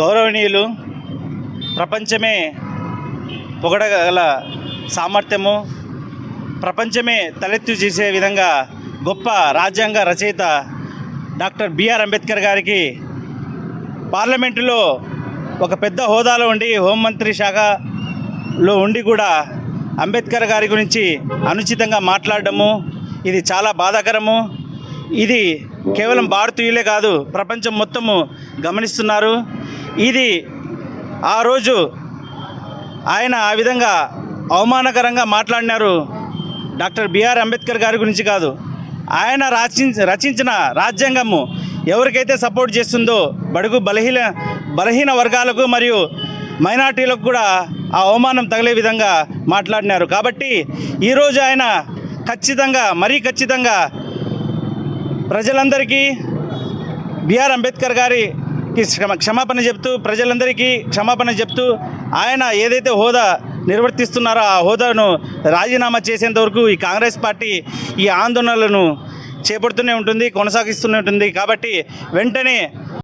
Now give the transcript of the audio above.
గౌరవనీయులు ప్రపంచమే పొగడగల సామర్థ్యము ప్రపంచమే తలెత్తు చేసే విధంగా గొప్ప రాజ్యాంగ రచయిత డాక్టర్ బిఆర్ అంబేద్కర్ గారికి పార్లమెంటులో ఒక పెద్ద హోదాలో ఉండి హోంమంత్రి శాఖలో ఉండి కూడా అంబేద్కర్ గారి గురించి అనుచితంగా మాట్లాడడము ఇది చాలా బాధాకరము. ఇది కేవలం భారతీయులే కాదు ప్రపంచం మొత్తము గమనిస్తున్నారు. ఇది ఆ రోజు ఆయన ఆ విధంగా అవమానకరంగా మాట్లాడినారు డాక్టర్ బిఆర్ అంబేద్కర్ గారి గురించి కాదు. ఆయన రచి రచించిన రాజ్యాంగము ఎవరికైతే సపోర్ట్ చేస్తుందో బడుగు బలహీన బలహీన వర్గాలకు మరియు మైనార్టీలకు కూడా ఆ అవమానం తగిలే విధంగా మాట్లాడినారు. కాబట్టి ఈరోజు ఆయన ఖచ్చితంగా మరీ ఖచ్చితంగా ప్రజలందరికీ బిఆర్ అంబేద్కర్ గారికి క్షమ క్షమాపణ చెప్తూ ప్రజలందరికీ క్షమాపణ చెప్తూ ఆయన ఏదైతే హోదా నిర్వర్తిస్తున్నారో ఆ హోదాను రాజీనామా చేసేంత వరకు ఈ కాంగ్రెస్ పార్టీ ఈ ఆందోళనలను చేపడుతూనే ఉంటుంది కొనసాగిస్తూనే ఉంటుంది. కాబట్టి వెంటనే